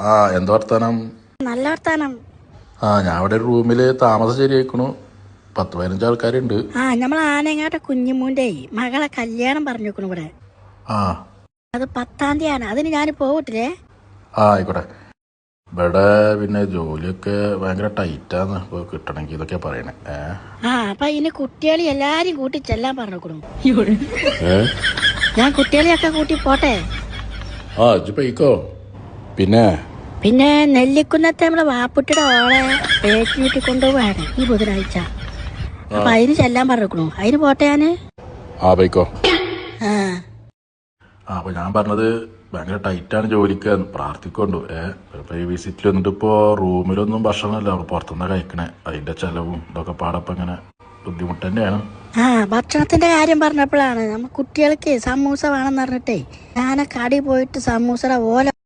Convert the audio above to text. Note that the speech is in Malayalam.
ആ എന്താ വർത്താനം? നല്ല വർത്താനം. ആ ഞാൻ ഇവിടെ ഒരു റൂമിൽ താമസം ശരിയാക്കണു പത്ത് പതിനഞ്ച് ആൾക്കാരുണ്ട്. ആ നമ്മൾ ആനങ്ങാട്ടെ കുഞ്ഞുമൂന്റെ മകളെ കല്യാണം പറഞ്ഞേക്കണു ഇവിടെ. ആ. അത് പത്താം തീയതിയാണ്. അതിന് ഞാൻ പോകട്ടില്ലേ ആ ആയിക്കോട്ടെ. ഇവിടെ പിന്നെ ജോലിയൊക്കെ ഭയങ്കര ടൈറ്റാന്ന് ഇപ്പൊ കിട്ടണമെങ്കിൽ ഇതൊക്കെ പറയണേ. ഏ? ആ അപ്പൊ ഇനി കുട്ടികളെ എല്ലാരും കൂട്ടി ചെല്ലാൻ പറഞ്ഞേക്കണു. ഏ? ഞാൻ കുട്ടികളെയൊക്കെ കൂട്ടി പോട്ടെ? ആ ഇജ്ജ് പോയിക്കോ. പിന്നെ? പിന്നെ നെല്ലിക്കുന്നത്തെ നമ്മളെ വാപ്പുട്ടിയുടെ ഓളെ പേറ്റി വീട്ടിൽ കൊണ്ടുപോവാണ് ഈ ബുധനാഴ്ച. അപ്പൊ അതിന് ചെല്ലാൻ പറഞ്ഞു അതിന് പോട്ടെ ഞാൻ? ആ പോയിക്കോ. ആ. അപ്പൊ ഞാൻ പറഞ്ഞത് ഭയങ്കര ടൈറ്റാണ് ജോലിക്ക്. പ്രാർത്ഥിക്കൊണ്ടു. ഏഹ് വിസിറ്റിൽ വന്നിട്ട് ഇപ്പോ റൂമിലൊന്നും ഭക്ഷണമല്ല. പുറത്തുനിന്ന് കഴിക്കണേ. അതിന്റെ ചെലവും ഇതൊക്കെ പാടപ്പം ഇങ്ങനെ ബുദ്ധിമുട്ട് തന്നെയാണ്. ആ ഭക്ഷണത്തിന്റെ കാര്യം പറഞ്ഞപ്പോഴാണ്. നമ്മ കുട്ടികൾക്ക് സമൂസ വേണമെന്ന് പറഞ്ഞിട്ടേ ഞാനൊക്കെ കടി പോയിട്ട് സമൂസയുടെ ഓല